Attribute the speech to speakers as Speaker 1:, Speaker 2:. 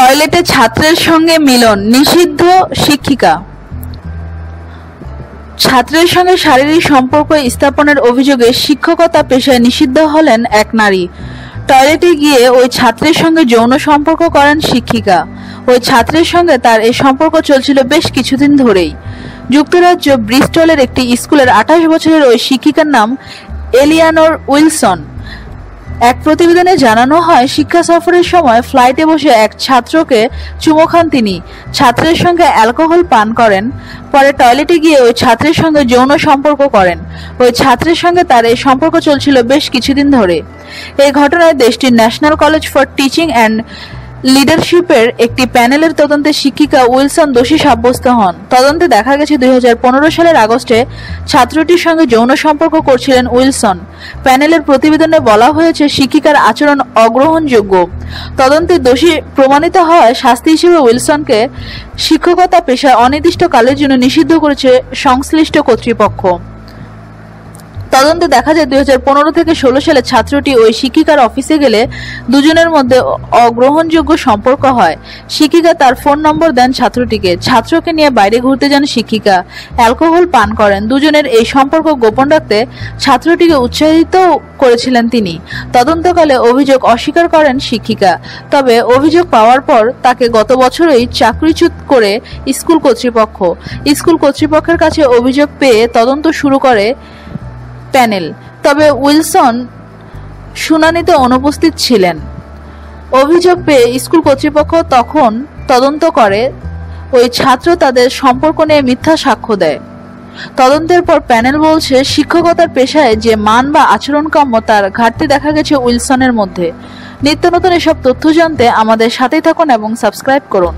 Speaker 1: টয়লেটে ছাত্রের সঙ্গে মিলন, নিষিদ্ধ শিক্ষিকা। ছাত্রের সঙ্গে শারীরিক সম্পর্ক স্থাপনের অভিযোগে শিক্ষকতা পেশায় নিষিদ্ধ হলেন এক নারী। টয়লেটে গিয়ে ওই ছাত্রের সঙ্গে যৌন সম্পর্ক করেন শিক্ষিকা। ওই ছাত্রের সঙ্গে তার এই সম্পর্ক চলছিল বেশ কিছুদিন ধরেই। যুক্তরাজ্য ব্রিস্টলের একটি স্কুলের আঠাশ বছরের ওই শিক্ষিকার নাম এলিয়ানোর উইলসন। এক প্রতিবেদনে জানানো হয়, শিক্ষা সফরের সময় ফ্লাইটে বসে এক ছাত্রকে চুমো খান তিনি। ছাত্রের সঙ্গে অ্যালকোহল পান করেন, পরে টয়লেটে গিয়ে ওই ছাত্রের সঙ্গে যৌন সম্পর্ক করেন। ওই ছাত্রের সঙ্গে তার এই সম্পর্ক চলছিল বেশ কিছুদিন ধরে। এই ঘটনায় দেশটির national college for teaching and লিডারশিপের একটি প্যানেলের তদন্তে শিক্ষিকা উইলসন দোষী সাব্যস্ত হন। তদন্তে দেখা গেছে, দুই হাজার পনেরো সালের আগস্টে ছাত্রটির সঙ্গে যৌন সম্পর্ক করছিলেন উইলসন। প্যানেলের প্রতিবেদনে বলা হয়েছে, শিক্ষিকার আচরণ অগ্রহণযোগ্য। তদন্তে দোষী প্রমাণিত হওয়ায় শাস্তি হিসেবে উইলসনকে শিক্ষকতা পেশায় অনির্দিষ্টকালের জন্য নিষিদ্ধ করেছে সংশ্লিষ্ট কর্তৃপক্ষ। তদন্তে দেখা যায় দুই হাজার পনেরো থেকে ষোলো সালে ছাত্রটি ওই শিক্ষিকার অফিসে গেলে দুজনের মধ্যে অগ্রহণযোগ্য সম্পর্ক হয়। শিক্ষিকা তার ফোন নম্বর দেন ছাত্রটিকে। ছাত্রকে নিয়ে বাইরে ঘুরতে যান শিক্ষিকা। অ্যালকোহল পান করেন। দুজনের এই সম্পর্ক গোপন রাখতে ছাত্রটিকে উৎসাহিত করেছিলেন তিনি। তদন্তকালে অভিযোগ অস্বীকার করেন শিক্ষিকা। তবে অভিযোগ পাওয়ার পর তাকে গত বছরই চাকরিচ্যুত করে স্কুল কর্তৃপক্ষ। স্কুল কর্তৃপক্ষের কাছে অভিযোগ পেয়ে তদন্ত শুরু করে প্যানেল। তবে উইলসন শুনানিতে অনুপস্থিত ছিলেন। অভিযোগ পেয়ে স্কুল কর্তৃপক্ষ তখন তদন্ত করে, ওই ছাত্র তাদের সম্পর্ক নিয়ে মিথ্যা সাক্ষ্য দেয়। তদন্তের পর প্যানেল বলছে, শিক্ষকতার পেশায় যে মান বা আচরণ কাম্য তার ঘাটতি দেখা গেছে উইলসনের মধ্যে। নিত্য নতুন এসব তথ্য জানতে আমাদের সাথেই থাকুন এবং সাবস্ক্রাইব করুন।